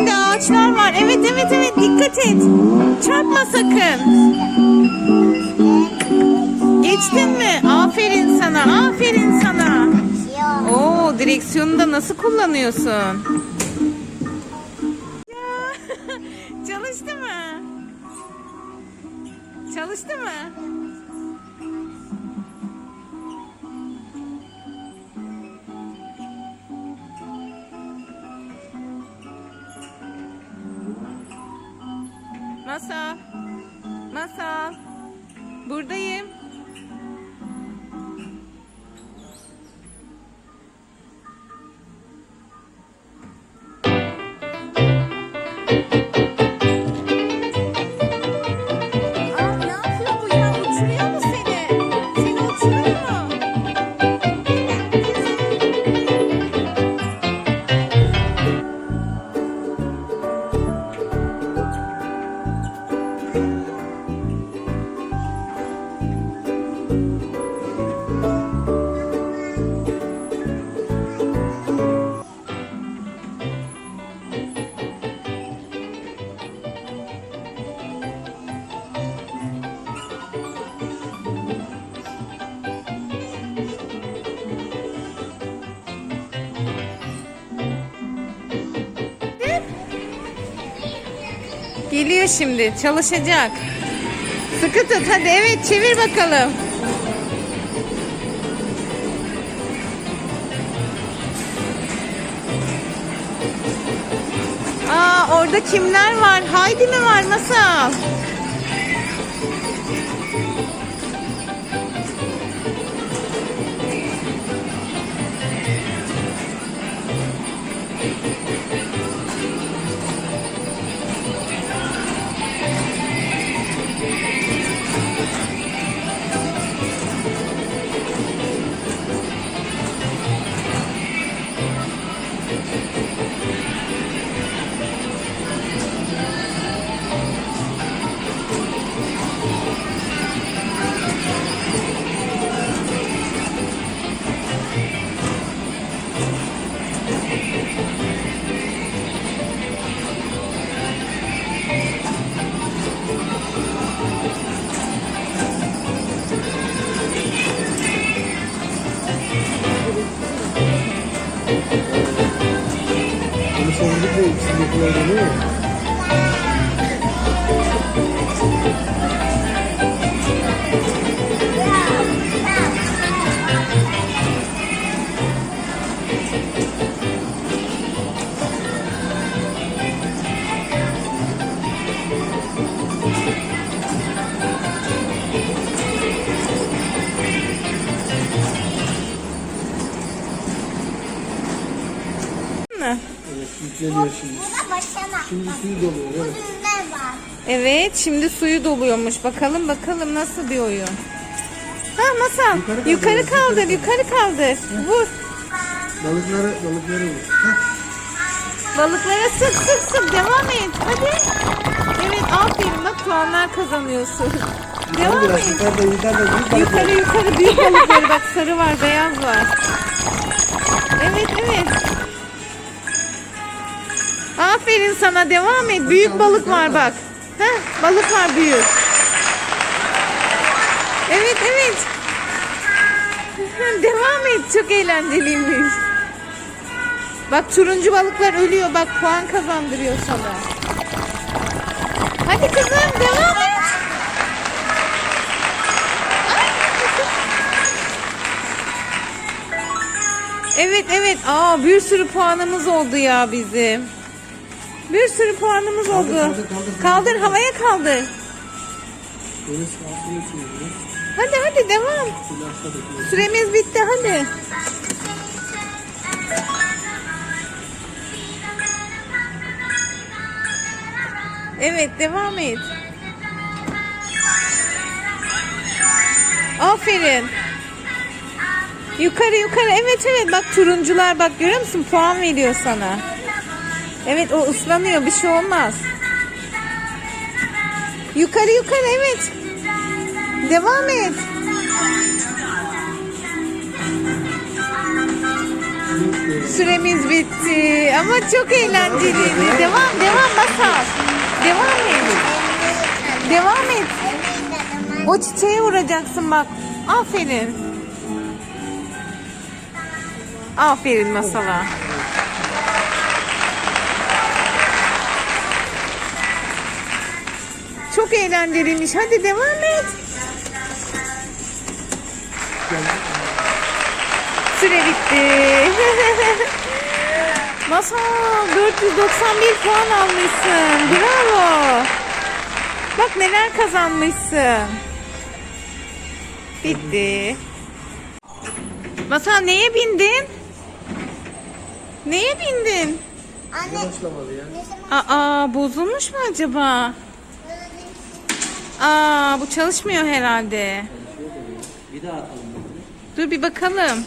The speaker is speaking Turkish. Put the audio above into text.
ağaçlar var. Evet evet evet dikkat et. Çarpma sakın. Geçtin mi? Aferin sana. Aferin sana. Oo direksiyonu da nasıl kullanıyorsun? Masal. Masal. Buradayım. Geliyor şimdi. Çalışacak. Sıkı tut. Hadi evet çevir bakalım. Aa orada kimler var? Haydi mi var? Nasıl? Sonra the yoksullukla ödeniyor. Yükleniyor şimdi. Başlama. Şimdi suyu doluyor evet. Var. Evet şimdi suyu doluyormuş. Bakalım bakalım nasıl bir oyun. Ha masal. Yukarı Yukarı, kaldır, kaldır, yukarı kaldır. Vur. Balıkları, balıkları vur. Hah, Balıklara sık sık sık devam et. Hadi. Evet aferin bak puanlar kazanıyorsun. Devam biraz et. yukarıda yukarıda büyük. Yukarı yukarı büyük balıkları bak sarı var beyaz var. Evet evet. Aferin sana devam et. Büyük balık var bak. Heh, balık var büyük. Evet evet. Devam et. Çok eğlenceliymiş. Bak turuncu balıklar ölüyor. Bak puan kazandırıyor sana. Hadi kızım devam et. Evet evet. Aa bir sürü puanımız oldu ya bizim. Bir sürü puanımız Kaldır, oldu. kaldır, kaldır. Kaldır havaya kaldır. Hadi hadi devam. Süremiz bitti hadi. Evet devam et. Aferin. Yukarı yukarı evet evet bak turuncular bak görüyor musun puan veriyor sana. Evet o ıslanıyor bir şey olmaz. Yukarı yukarı evet. Devam et. Süremiz bitti ama çok eğlenceliydi. Devam devam Masal. Devam et. Devam et. O çiçeğe vuracaksın bak. Aferin. Aferin Masal'a. Çok eğlenceliymiş. Hadi devam et. Süre bitti. Masal 491 puan almışsın. Bravo. Bak neler kazanmışsın. Bitti. Masal neye bindin? Neye bindin? Anne. Aa bozulmuş mu acaba? Aa bu çalışmıyor herhalde. Bir daha atalım. Dur bir bakalım.